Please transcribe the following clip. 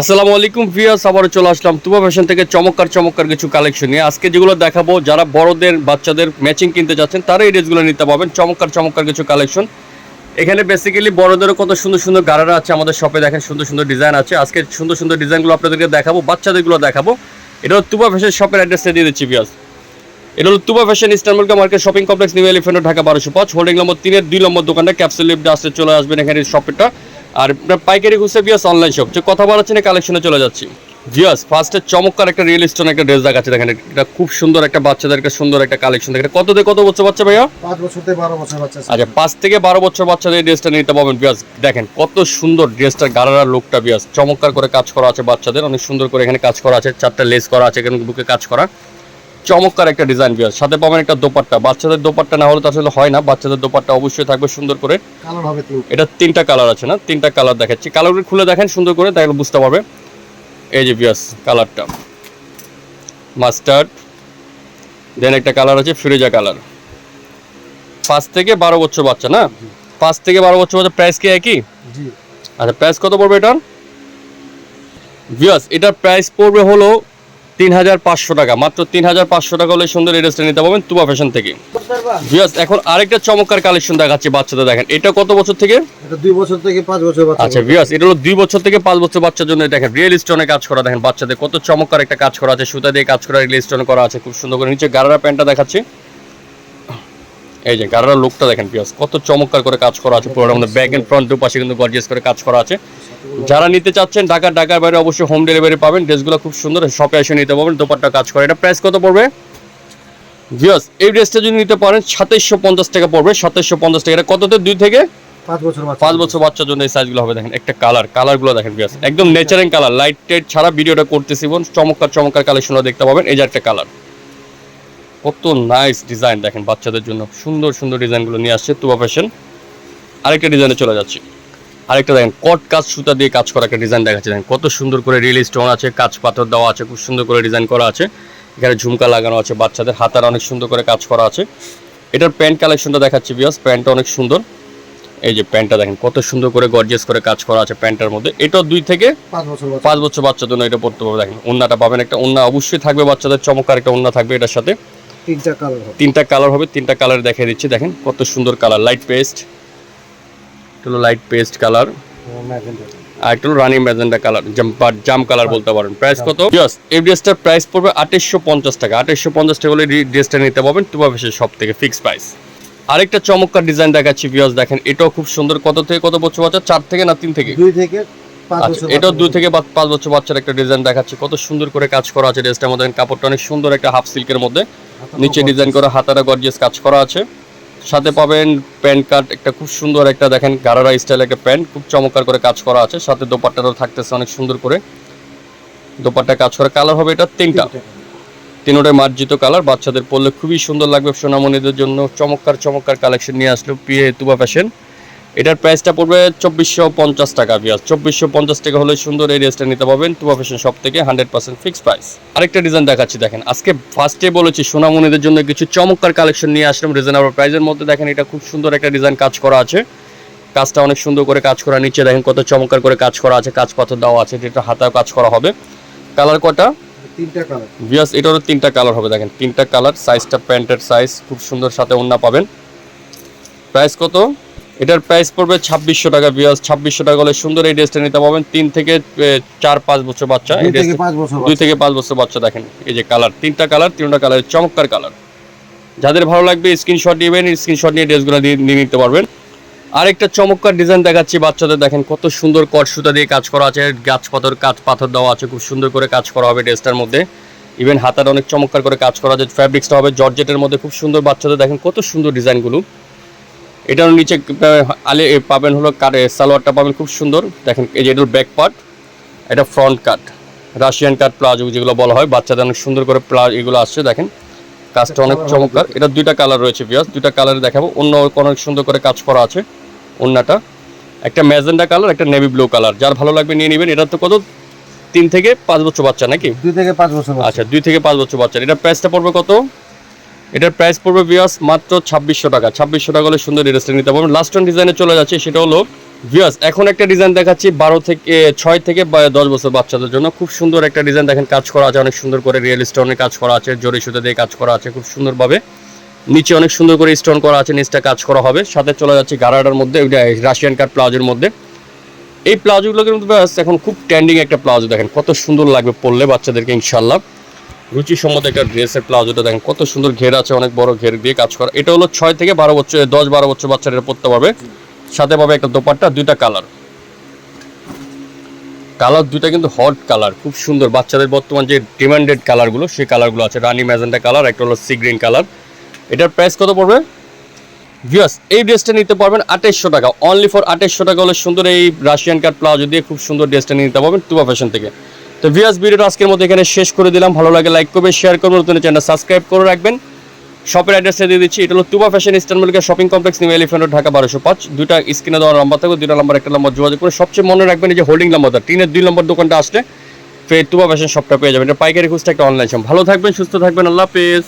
আসসালামু আলাইকুম ভিয়াস আবারও চলে আসলাম তুবা ফ্যাশন থেকে চমৎকার চমৎকার কিছু কালেকশন নিয়ে। আজকে যেগুলো দেখাবো, যারা বড়দের, বাচ্চাদের ম্যাচিং কিনতে যাচ্ছেন তারা এই ড্রেসগুলো নিতে পারবেন। চমৎকার চমৎকার কিছু কালেকশন। এখানে বেসিক্যালি বড়দেরও কত সুন্দর সুন্দর গাড়ারা আছে আমাদের শপে দেখেন সুন্দর সুন্দর ডিজাইন আছে। আজকে সুন্দর সুন্দর ডিজাইনগুলো আপনাদেরকে দেখাবো, বাচ্চাদেরগুলো দেখাবো। এটা হলো তুবা ফ্যাশন শপের অ্যাড্রেসটা দিয়ে দিচ্ছি ভিয়াস এটা হলো Tuba fashion ইস্টার্নবুলকা market shopping complex new elephant Dhaka, বারোশো পাঁচ। হোল্ডিং নম্বর তিনের, দুই নম্বর দোকানটা ক্যাপসুল লিফটে আসতে চলে আসবেন এখানে শপেরটা আর পাইকারি খুঁজছে বিয়াস অনলাইন শপ যে কথা বলাচ্ছি না কালেকশনে চলে যাচ্ছি। জিয়াস ফার্স্টে চমৎকার একটা রিয়েল স্টোন একটা ড্রেস দেখাচ্ছে দেখেন। এটা খুব সুন্দর একটা বাচ্চাদের একটা সুন্দর একটা কালেকশন দেখেন কত থেকে কত বছর বাচ্চা ভাইয়া? পাঁচ বছর থেকে বারো বছর বাচ্চা আচ্ছা পাঁচ থেকে বারো বছর বাচ্চাদের এই ড্রেসটা নিতে পারবেন বিয়াস দেখেন কত সুন্দর ড্রেসটার গাড়ার লুকটা বিয়াস চমৎকার করে কাজ করা আছে বাচ্চাদের অনেক সুন্দর করে এখানে কাজ করা আছে। চারটা লেস করা আছে এখানে বুকে কাজ করা। চমৎকার একটা ডিজাইন বিয়াস সাথে পাবেন একটা দোপাট্টা। বাচ্চাদের দোপাট্টা না হলে তো আসলে হয় না। বাচ্চাদের দোপাট্টা অবশ্যই থাকবে সুন্দর করে। কালার হবে এটা তিনটা কালার আছে না? তিনটা কালার দেখাচ্ছি। কালারগুলো খুলে দেখেন সুন্দর করে তাহলে বুঝতে পারবে। এই যে বিয়াস কালারটা মাস্টার্ড দেন একটা কালার আছে ফিরোজা কালার পাঁচ থেকে বারো বছর বাচ্চা না? পাঁচ থেকে বারো বছর বাচ্চা প্রাইস কি একই? আচ্ছা প্রাইস কত পড়বে এটার? বিয়াস এটার প্রাইস পড়বে হলো তিন হাজার পাঁচশো টাকা। মাত্র তিন হাজার পাঁচশো টাকা হলে সুন্দর এই ড্রেসটা নিতে পারবেন তুবা ফ্যাশন থেকে। এখন আরেকটা চমৎকার কালেকশন দেখাচ্ছি বাচ্চাদের দেখেন। এটা কত বছর থেকে? দুই বছর থেকে পাঁচ বছর আচ্ছা বিয়াস এটা হলো দুই বছর থেকে পাঁচ বছর বাচ্চার জন্য দেখেন। রিয়েল স্টোনে কাজ করা দেখেন বাচ্চাদের। কত চমৎকার একটা কাজ করা আছে। সুতা দিয়ে কাজ করা রিয়েল স্টোনে করা আছে। খুব সুন্দর করে নিচে গারারা প্যান্টটা দেখাচ্ছি। এই যে গারারা লুকটা দেখেন বিয়াস কত চমৎকার করে কাজ করা আছে পুরো আমাদের ব্যাক এন্ড ফ্রন্ট দু পাশে কিন্তু গর্জিয়াস করে কাজ করা আছে। যারা নিতে চাচ্ছেন ঢাকা ঢাকার বাইরে অবশ্যই হোম ডেলিভারি পাবেন ড্রেসগুলো খুব সুন্দর শপে এসে নিতে পারবেন দোপাট্টা কাজ করে। এটা প্রাইস কত পড়বে? বিয়াস এই ড্রেসটা যদি নিতে পারেন সাতাইশশো পঞ্চাশ টাকা পড়বে সাতাইশশো পঞ্চাশ টাকা। এটা কততে দুই থেকে? পাঁচ বছর বাচ্চা। পাঁচ বছর বাচ্চার জন্য এই সাইজগুলো হবে দেখেন একটা কালার কালারগুলো দেখেন বিয়াস একদম নেচারিং কালার লাইট টাইট ছাড়া ভিডিওটা করতেছি বোন চমৎকার চমৎকার কালেকশনও দেখতে পাবেন এই যে একটা কালার কত নাইস ডিজাইন দেখেন বাচ্চাদের জন্য। সুন্দর সুন্দর ডিজাইনগুলো নিয়ে আসছে তুবা ফ্যাশন আরেকটা ডিজাইনে চলে যাচ্ছি। আরেকটা দেখেন কট কাজ সুতা দিয়ে কাজ করা একটা ডিজাইন দেখাচ্ছে। দেখেন কত সুন্দর করে রিয়েল স্টোন আছে কাজ পাথর দেওয়া আছে খুব সুন্দর করে ডিজাইন করা আছে। এখানে ঝুমকা লাগানো আছে বাচ্চাদের হাতার অনেক সুন্দর করে কাজ করা আছে। এটার প্যান্ট কালেকশনটা দেখাচ্ছি বিয়াস প্যান্টটা অনেক সুন্দর। এই যে প্যান্টটা দেখেন কত সুন্দর করে গর্জিয়াস করে কাজ করা আছে প্যান্টের মধ্যে। এটা দুই থেকে পাঁচ বছর বাচ্চা। পাঁচ বছর বাচ্চার জন্য এটা পড়তে পারবে দেখেন ওন্নাটা পাবেন একটা ওন্না অবশ্যই থাকবে বাচ্চাদের চমৎকার একটা ওন্না থাকবে এটার সাথে। তিনটা কালার হবে। তিনটা কালার হবে তিনটা কালার দেখিয়ে দিচ্ছি দেখেন কত সুন্দর কালার লাইট পেস্ট হলো লাইট পেস্ট কালার আর একটা হলো রানি ম্যাজেন্ডা কালার জাম্পার জাম কালার বলতে পারেন। প্রাইস কত? ইয়েস এই ড্রেসটার প্রাইস পড়বে আঠাশশো পঞ্চাশ টাকা। আঠাশশো পঞ্চাশ টাকা হলে ড্রেসটা নিতে পারবেন সব থেকে ফিক্স প্রাইস আরেকটা চমৎকার ডিজাইন দেখাচ্ছি দেখেন এটাও খুব সুন্দর। কত থেকে কত বছর বাচ্চা? চার থেকে না তিন থেকে? দুই থেকে আচ্ছা এটাও দুই থেকে পাঁচ বছর বাচ্চার একটা ডিজাইন দেখাচ্ছে। কত সুন্দর করে কাজ করা আছে ড্রেসটার মধ্যে। কাপড়টা অনেক সুন্দর একটা হাফ সিল্কের মধ্যে। নিচে। ডিজাইন করা হাতারা গর্জিয়াস কাজ করা আছে। সাথে পাবেন প্যান্ট কাট একটা খুব সুন্দর একটা দেখেন গারারা স্টাইল একটা প্যান্ট খুব চমৎকার করে কাজ করা আছে। সাথে দোপাট্টাটাও থাকতেছে অনেক সুন্দর করে। দোপাট্টা কাজ করা কালার হবে এটা তিনটা। তিনটা তিনোটাই মার্জিত কালার বাচ্চাদের পরলে খুবই সুন্দর লাগবে সোনামণিদের জন্য। চমৎকার চমৎকার কালেকশন নিয়ে আসলো পিএ তুবা ফ্যাশন এটার প্রাইসটা পড়বে চব্বিশশো পঞ্চাশ টাকা বিয়াস চব্বিশশো পঞ্চাশ টাকা হলে সুন্দর এই ড্রেসটা নিতে পারবেন তুবা ফ্যাশন সব থেকে হান্ড্রেড পার্সেন্ট ফিক্স প্রাইস আরেকটা ডিজাইন দেখাচ্ছি দেখেন। আজকে ফার্স্টে বলেছি সোনামণিদের জন্য কিছু চমৎকার কালেকশন নিয়ে আসলাম রিজনেবল প্রাইসের মধ্যে। দেখেন এটা খুব সুন্দর একটা ডিজাইন কাজ করা আছে। কাজটা অনেক সুন্দর করে কাজ করা নিচে দেখেন কত চমৎকার করে কাজ করা আছে। কাজ পাথর দেওয়া আছে যেটা হাতাও কাজ করা হবে। কালার কটা? তিনটা কালার ভিয়াস এটারও তিনটা কালার হবে দেখেন। তিনটা কালার সাইজটা প্যান্টের সাইজ খুব সুন্দর সাথে ওন্না পাবেন। প্রাইস কত? এটার প্রাইস পড়বে ছাব্বিশশো টাকা ভিয়াস ছাব্বিশশো টাকা হলে সুন্দর এই ড্রেসটা নিতে পাবেন তিন থেকে চার পাঁচ বছর বাচ্চা। দুই থেকে পাঁচ বছর বাচ্চা দেখেন। এই যে কালার তিনটা কালার তিনটা কালারের চমৎকার কালার যাদের ভালো লাগবে স্ক্রিনশট নেবেন স্ক্রিনশট নিয়ে ড্রেসগুলো নিয়ে নিতে পারবেন। আরেকটা চমৎকার ডিজাইন দেখাচ্ছি বাচ্চাদের। দেখেন কত সুন্দর কট সুতা দিয়ে কাজ করা আছে। গাছ পাথর কাজ পাথর দেওয়া আছে। খুব সুন্দর করে কাজ করা হবে ড্রেসটার মধ্যে। ইভেন হাতার অনেক চমৎকার করে কাজ করা আছে। ফ্যাব্রিক্সটা হবে জর্জেটের মধ্যে। খুব সুন্দর বাচ্চাদের। দেখেন কত সুন্দর ডিজাইনগুলো এটার নিচে আলে পাবেন হলো কাটে সালোয়ারটা পাবেন খুব সুন্দর। দেখেন এই যে এটার ব্যাক পার্ট এটা front cut Russian cut palazzo যেগুলো বলা হয় বাচ্চাদের অনেক সুন্দর করে প্লাজ এগুলো আসছে দেখেন। কাজটা অনেক চমৎকার। এটা দুইটা কালার রয়েছে বিয়াস দুইটা কালারে দেখাবো। অন্য অনেক সুন্দর করে কাজ করা আছে অন্যটা একটা ম্যাজেন্ডা কালার একটা নেভি ব্লু কালার যার ভালো লাগবে নিয়ে নেবেন। এটা তো কত? তিন থেকে পাঁচ বছর বাচ্চা নাকি? দুই থেকে পাঁচ বছর আচ্ছা দুই থেকে পাঁচ বছর বাচ্চা। এটা প্রাইসটা পড়বে কত? এটার প্রাইস পড়বে বিয়াস মাত্র ছাব্বিশশো টাকা। ছাব্বিশশো টাকা হলে সুন্দর ড্রেসটা নিতে পারবেন। লাস্ট ওয়ান ডিজাইনে চলে যাচ্ছে, সেটা হলো ভিউয়ার্স এখন একটা ডিজাইন দেখাচ্ছি, বারো থেকে ছয় থেকে দশ বছর বাচ্চাদের জন্য। খুব সুন্দর একটা ডিজাইন দেখেন, কাজ করা আছে, অনেক সুন্দর করে রিয়েল স্টোনের কাজ করা আছে, জরি সুতো দিয়ে কাজ করা আছে, খুব সুন্দরভাবে। নিচে অনেক সুন্দর করে স্টোন করা আছে, নিচটা কাজ করা হবে। সাথে চলে যাচ্ছে গারাডার মধ্যে ওইটা রাশিয়ান কাট প্লাজোর মধ্যে। এই প্লাজোগুলো কিন্তু এখন খুব ট্যান্ডিং একটা প্লাজো দেখেন, কত সুন্দর লাগবে পরলে বাচ্চাদেরকে ইনশাল্লাহ রুচিসম্মত একটা ড্রেসের প্লাজোটা দেখেন, কত সুন্দর ঘের আছে, অনেক বড় ঘের দিয়ে কাজ করা। এটা হলো ছয় থেকে বারো বছর দশ বারো বছর বাচ্চারা পরতে পারবে। সাথে পাবে একটা দোপাট্টা, দুইটা কালার। কালার দুইটা কিন্তু হট কালার, খুব সুন্দর। বাচ্চাদের বর্তমান যে ডিমান্ডেড কালারগুলো, সেই কালারগুলো আছে। রানি ম্যাজেন্টা কালার, একটা হলো সি গ্রিন কালার। এটার প্রাইস কত পড়বে? ভিউয়ার্স এই ড্রেসটা নিতে পারবেন আঠাইশশো টাকা। অনলি ফর আঠাইশশো টাকা হলে সুন্দর এই রাশিয়ান কাট প্লাজো দিয়ে খুব সুন্দর ড্রেসটা নিতে পারবেন টুবা ফ্যাশন থেকে। তো ভিউয়ার্স ভিডিওটা আজকের মতো এখানে শেষ করে দিলাম। ভালো লাগে লাইক করবে শেয়ার করবেন, নতুন চ্যানেল সাবস্ক্রাইব করে রাখবেন। শপের অ্যাড্রেসটা দিয়ে দিচ্ছি, এটা হলো Tuba fashion eastern shopping complex new elephant Dhaka বারোশো পাঁচ। দুইটা স্ক্রিনে দেওয়ার নাম্বার থাকবে দুটা নাম্বার একটা নম্বর যোগাযোগ করে সবচেয়ে মনে রাখবেন এই যে হোল্ডিং নাম্বারটা তিনের দুই নম্বর দোকানটা আসলে ফের তুবা ফ্যাশন শপটা পেয়ে যাবেন। এটা পাইকারি খুঁজতে একটা অনলাইন শপ ভালো থাকবেন, সুস্থ থাকবেন, আল্লাহ হাফেজ।